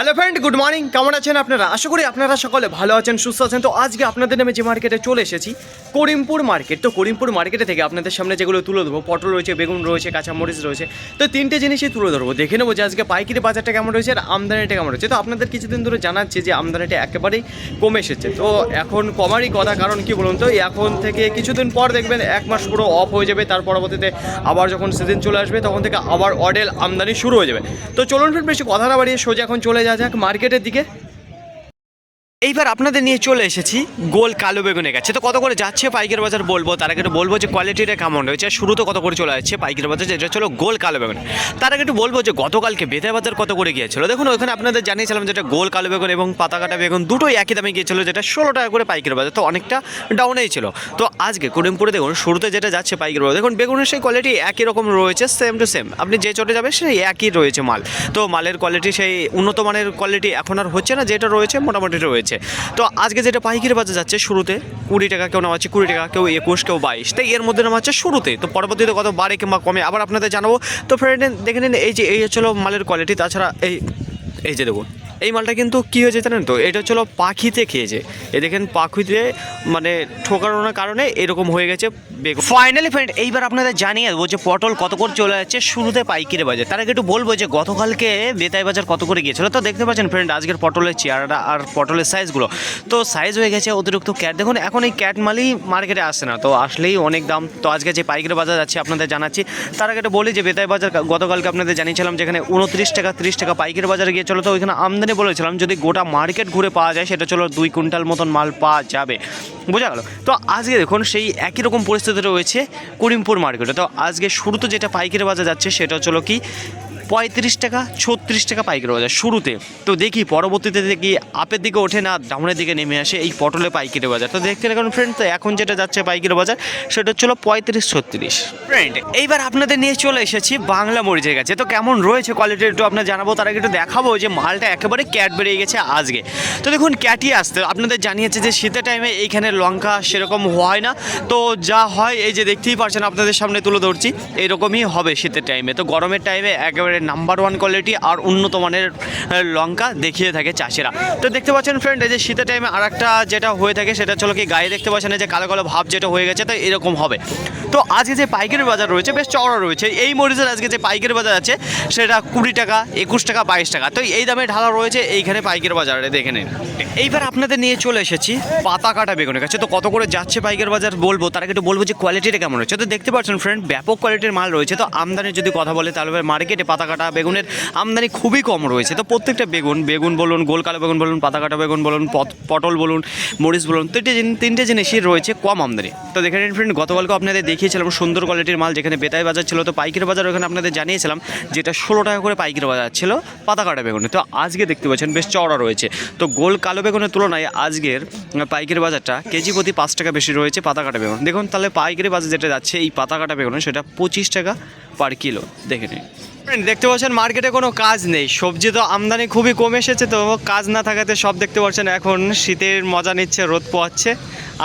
Hello friend good morning কেমন আছেন আপনারা? আশা করি আপনারা সকলে ভালো আছেন, সুস্থ আছেন। তো আজকে আপনাদের নামে যে মার্কেটে চলে এসেছি, করিমপুর মার্কেট তো করিমপুর মার্কেটে থেকে আপনাদের সামনে যেগুলো তুলে ধরবো, পটল রয়েছে, বেগুন রয়েছে, কাঁচামরিচ রয়েছে, তো তিনটে জিনিসই তুলে ধরবো। দেখে নেব যে আজকে পাইকারি বাজারটা কেমন রয়েছে আর আমদানিটা কেমন রয়েছে। তো আপনাদের কিছুদিন ধরে জানাচ্ছি যে আমদানিটা একেবারেই কমে এসেছে। তো এখন কমারই কথা, কারণ কি বলুন তো, এখন থেকে কিছুদিন পর দেখবেন এক মাস পুরো অফ হয়ে যাবে। তার পরবর্তীতে আবার যখন সিজন চলে আসবে, তখন থেকে আবার অডেল আমদানি শুরু হয়ে যাবে। তো চলুন ফ্রেন্ড বেশি কথা না বাড়িয়ে সোজা এখন চলে যাওয়া যাক মার্কেটের দিকে এইবার আপনাদের নিয়ে চলে এসেছি গোল কালো বেগুনে গেছে তো কত করে যাচ্ছে পাইকারি বাজার বলব? তার আগে বলব যে কোয়ালিটিটা কেমন রয়েছে। শুরুতে কত করে চলে যাচ্ছে পাইকারি বাজার? যেটা ছিল গোল কালো বেগুন। তার আগে একটু বলব যে গতকালকে বেতায় বাজার কত করে গিয়েছিল? দেখুন ওখানে আপনাদের জানিয়েছিলাম যেটা গোল কালো বেগুন এবং পাতা কাটা বেগুন দুটোই একই দামে গিয়েছিল, যেটা ষোলো টাকা করে পাইকারি বাজার। তো অনেকটা ডাউনেই ছিল। তো আজকে করিমপুরে দেখুন, শুরুতে যেটা যাচ্ছে পাইকারি বাজার। দেখুন, বেগুনের সেই কোয়ালিটি একই রকম রয়েছে সেম টু সেম আপনি যে চটে যাবেন, সেই একই রয়েছে মাল। তো মালের কোয়ালিটি সেই উন্নত মানের কোয়ালিটি এখন আর হচ্ছে না, যেটা রয়েছে, মোটামুটি রয়েছে। তো আজকে যেটা পাইকারি বাজার যাচ্ছে শুরুতে, কুড়ি টাকা কেউ নামাচ্ছে কুড়ি টাকা, কেউ একুশ, কেউ বাইশ। তাই এর মধ্যে নামাচ্ছে শুরুতে। তো পরবর্তীতে কত বাড়ে কিংবা কমে, আবার আপনাদের জানাব। তো ফ্রেন্ড দেখে নিন, এই যে, এই হচ্ছিল মালের কোয়ালিটি তাছাড়া এই এই যে দেখুন। এই মালটা কিন্তু কী হয়েছে জানেন তো? এটা হচ্ছিল পাখিতে খেয়েছে। এ দেখেন পাখিতে মানে ঠোকানোর কারণে এরকম হয়ে গেছে ফাইনালি ফ্রেন্ড এইবার আপনাদের জানিয়ে দেবো যে পটল কত করে চলে যাচ্ছে শুরুতে পাইকারি বাজার। তার আগে একটু বলব যে গতকালকে বেতাই বাজার কত করে গিয়েছিল। তো দেখতে পাচ্ছেন ফ্রেন্ড আজকের পটলের চেয়ারটা আর পটলের সাইজগুলো তো সাইজ হয়ে গেছে অতিরিক্ত ক্যাট দেখুন, এখন এই ক্যাট মালই মার্কেটে আসে না। তো আসলেই অনেক দাম। তো আজকে যে পাইকারি বাজার যাচ্ছে আপনাদের জানাচ্ছি। তার আগে একটু বলি যে বেতাই বাজার গতকালকে আপনাদের জানিয়েছিলাম যেখানে উনত্রিশ টাকা, ত্রিশ টাকা পাইকারি বাজারে গিয়েছিল। তো ওইখানে আমদানি বলেছিলাম যদি গোটা মার্কেট ঘুরে পাওয়া যায়, সেটা চলো দুই কুইন্টাল মতন মাল পাওয়া যাবে। বোঝা গেল? তো আজকে দেখুন সেই একই রকম পরিস্থিতি রয়েছে করিমপুর মার্কেটে। তো আজকে শুরুতে যেটা পাইকারি বাজার যাচ্ছে, সেটা হলো কি? পঁয়ত্রিশ টাকা ছত্রিশ টাকা পাইকারি বাজার শুরুতে। তো দেখি পরবর্তীতে দেখি আপের দিকে ওঠে না ডাউনের দিকে নেমে আসে এই পটলে পাইকারি বাজার। তো দেখতে দেখুন ফ্রেন্ড তো এখন যেটা যাচ্ছে পাইকারি বাজার সেটা হচ্ছিল পঁয়ত্রিশ ছত্রিশ। ফ্রেন্ড এইবার আপনাদের নিয়ে চলে এসেছি বাংলা মরিচের কাছে। তো কেমন রয়েছে কোয়ালিটি একটু আপনার জানাব তার আগে একটু দেখাবো যে মালটা একেবারে ক্যাট বেরিয়ে গেছে আজকে। তো দেখুন ক্যাটই আসতে আপনাদের জানিয়েছে যে শীতের টাইমে এইখানে লঙ্কা সেরকম হয় না। তো যা হয় এই যে দেখতেই পারছেন আপনাদের সামনে তুলে ধরছি এরকমই হবে শীতের টাইমে তো গরমের টাইমে একেবারে নাম্বার ওয়ান কোয়ালিটি আর উন্নত মানের লঙ্কা দেখিয়ে থাকে চাষিরা। তো দেখতে পাচ্ছেন ফ্রেন্ড এই যে শীতের টাইমে আর একটা যেটা হয়ে থাকে সেটা চলো কি, গায়ে দেখতে পাচ্ছেন যে কালো কালো ভাব যেটা হয়ে গেছে তো এরকম হবে। তো আজকে যে পাইকারি বাজার রয়েছে, বেশ চড়া রয়েছে। এই মরিচের আজকে যে পাইকারি বাজার আছে, সেটা কুড়ি টাকা, একুশ টাকা, বাইশ টাকা। তো এই দামে ঢালা রয়েছে এইখানে পাইকারি বাজারে, দেখে নিন। এইবার আপনাদের নিয়ে চলে এসেছি পাতা কাটা বেগুনের কাছে। তো কত করে যাচ্ছে পাইকারি বাজার বলব? তার একটু বলব যে কোয়ালিটিটা কেমন রয়েছে? তো দেখতে পাচ্ছেন ফ্রেন্ড ব্যাপক কোয়ালিটির মাল রয়েছে। তো আমদানির যদি কথা বলে, তাহলে মার্কেটে পাতা কাটা বেগুনের আমদানি খুবই কম রয়েছে। তো প্রত্যেকটা বেগুন বেগুন বলুন, গোল কালো বেগুন বলুন পাতা কাটা বেগুন বলুন, পট- পটল বলুন, মরিচ বলুন তিনটে তিনটে জিনিসই রয়েছে কম আমদানি। তো দেখে নিন ফ্রেন্ড গতকালকে আপনাদের দেখিয়েছিলাম সুন্দর কোয়ালিটির মাল যেখানে বেতাই বাজার ছিল, তো পাইকারি বাজার ওখানে আপনাদের জানিয়েছিলাম যেটা ষোলো টাকা করে পাইকারি বাজার ছিল পাতা কাটা বেগুনে। তো আজকে দেখতে পাচ্ছেন বেশ চওড়া রয়েছে। তো গোল কালো বেগুনের তুলনায় আজকের পাইকারি বাজারটা কেজি প্রতি পাঁচ টাকা বেশি রয়েছে পাতা কাটা বেগুন। দেখুন তাহলে পাইকারি বাজার যেটা যাচ্ছে এই পাতা কাটা বেগুন সেটা পঁচিশ টাকা পার কিলো দেখে নিন। Friend, দেখতে পাচ্ছেন মার্কেটে কোনো কাজ নেই। সবজি তো আমদানি খুবই কমে এসেছে তো কাজ না থাকাতে সব দেখতে পাচ্ছেন এখন শীতের মজা নিচ্ছে রোদ পোয়াচ্ছে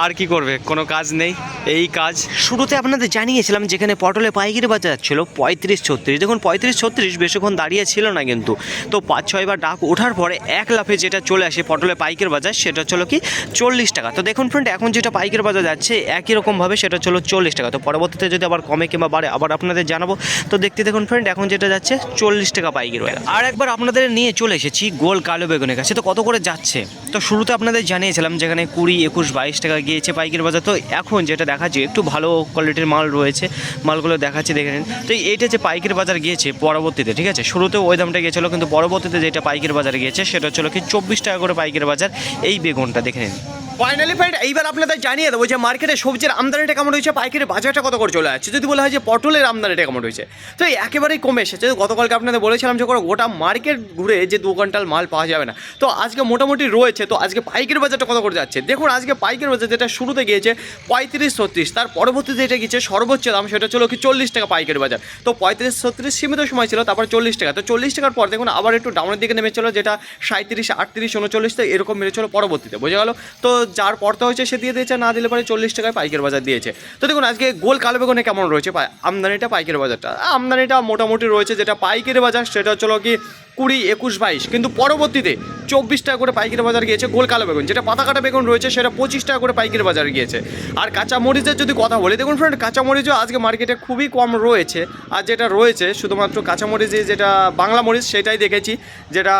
আর কি করবে? কোনো কাজ নেই। এই কাজ। শুরুতে আপনাদের জানিয়েছিলাম যেখানে পটলে পাইকারি বাজার ছিল, পঁয়ত্রিশ ছত্রিশ। দেখুন, পঁয়ত্রিশ ছত্রিশ বেশিক্ষণ দাঁড়িয়ে ছিল না কিন্তু। তো পাঁচ ছয়বার ডাক ওঠার পরে এক লাফে যেটা চলে আসে পটলে পাইকারি বাজার, সেটা ছিল কি চল্লিশ টাকা। তো দেখুন ফ্রেন্ড এখন যেটা পাইকারি বাজার যাচ্ছে, একই রকমভাবে সেটা ছিল চল্লিশ টাকা। তো পরবর্তীতে যদি আবার কমে কিংবা বাড়ে, আবার আপনাদের জানাব। তো দেখতে দেখুন ফ্রেন্ড এখন যেটা যাচ্ছে চল্লিশ টাকা পাইকারি বাজার। আর একবার আপনাদের নিয়ে চলে এসেছি গোল কালো বেগুনের কাছে তো কত করে যাচ্ছে? তো শুরুতে আপনাদের জানিয়েছিলাম যেখানে কুড়ি, একুশ, বাইশ টাকা গিয়েছে পাইকারি বাজার। তো এখন যেটা দেখাচ্ছে, একটু ভালো কোয়ালিটির মাল রয়েছে। মালগুলো দেখাচ্ছে, দেখে নিন। তো এইটা যে পাইকারি বাজার গিয়েছে পরবর্তীতে, ঠিক আছে? শুরুতে ওই দামটা গিয়েছিল, কিন্তু পরবর্তীতে যেটা পাইকারি বাজার গিয়েছে, সেটা হচ্ছিল কি চব্বিশ টাকা করে পাইকারি বাজার। এই বেগুনটা দেখে নিন। ফাইনালি ফাইট এইবার আপনাদের জানিয়ে দেবো যে মার্কেটে সবজির আমদানিটা কেমন রয়েছে পাইকারি বাজারটা কত করে চলে যাচ্ছে যদি বলা হয় যে পটলের আমদানিটা কেমন রয়েছে তো এই একেবারেই কমে এসেছে। গতকালকে আপনাদের বলেছিলাম যে গোটা মার্কেট ঘুরে যে দু কুইন্টাল মাল পাওয়া যাবে না। তো আজকে মোটামুটি রয়েছে। তো আজকে পাইকারি বাজারটা কত করে যাচ্ছে? দেখুন, আজকে পাইকারি বাজার যেটা শুরুতে গিয়েছে পঁয়ত্রিশ ছত্রিশ। তার পরবর্তীতে যেটা গিয়েছে সর্বোচ্চ দাম, সেটা ছিল কি চল্লিশ টাকা পাইকারি বাজার। তো পঁয়ত্রিশ ছত্রিশ সীমিত সময় ছিল, তারপর চল্লিশ টাকা। তো চল্লিশ টাকার পর দেখুন, আবার একটু ডাউনের দিকে নেমেছিল, যেটা সাঁত্রিশ আটত্রিশ, উনচল্লিশ, তো এরকম মেরেছিল পরবর্তীতে। বোঝা গেল? তো যার পড়তে হয়েছে সে দিয়ে দিয়েছে, না দিলে পরে চল্লিশ টাকায় পাইকারি বাজার দিয়েছে। তো দেখুন, আজকে গোল কালো বেগুনে কেমন রয়েছে? আমদানিটা পাইকারি বাজারটা। আমদানিটা মোটামুটি রয়েছে, যেটা পাইকারি বাজার, সেটা হচ্ছিল কি কুড়ি, একুশ, বাইশ। কিন্তু পরবর্তীতে চব্বিশ টাকা করে পাইকারি বাজার গিয়েছে গোল কালো বেগুন। যেটা পাতা কাটা বেগুন রয়েছে, সেটা পঁচিশ টাকা করে পাইকারি বাজার গিয়েছে। আর কাঁচা মরিচের যদি কথা বলি, দেখুন ফ্রেন্ড কাঁচা মরিচও আজকে মার্কেটে খুবই কম রয়েছে। আর যেটা রয়েছে, শুধুমাত্র কাঁচা মরিচে যেটা বাংলা মরিচ, সেটাই দেখেছি। যেটা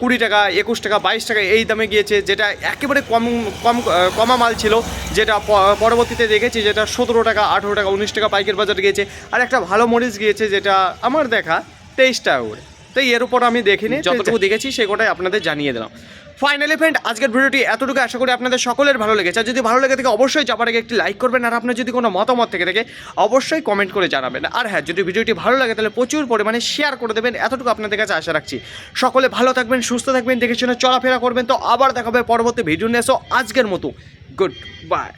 কুড়ি টাকা, একুশ টাকা, বাইশ টাকা এই দামে গিয়েছে। যেটা একেবারে কম কম, কমা মাল ছিল। যেটা পরবর্তীতে দেখেছি, যেটা সতেরো টাকা, আঠেরো টাকা, উনিশ টাকা পাইকারি বাজার গিয়েছে। আর একটা ভালো মরিচ গিয়েছে, যেটা আমার দেখা, তেইশ টাকা করে। তাই এর উপর আমি দেখিনি। যতটুকু দেখেছি সে কোটাই আপনাদের জানিয়ে দিলাম। ফাইনালি ফ্রেন্ড আজকের ভিডিওটি এতটুকু। আশা করি আপনাদের সকলের ভালো লেগেছে। আর যদি ভালো লেগে থাকে অবশ্যই যাবার আগে একটি লাইক করবেন। আর আপনার যদি কোনো মতামত থেকে থাকে অবশ্যই কমেন্ট করে জানাবেন। আর হ্যাঁ যদি ভিডিওটি ভালো লাগে তাহলে প্রচুর পরিমাণে শেয়ার করে দেবেন। এতটুকু আপনাদের কাছে আশা রাখছি। সকলে ভালো থাকবেন সুস্থ থাকবেন দেখে শুনে চলাফেরা করবেন। তো আবার দেখাবে পরবর্তী ভিডিও নিয়ে। এসো আজকের মতো গুড বাই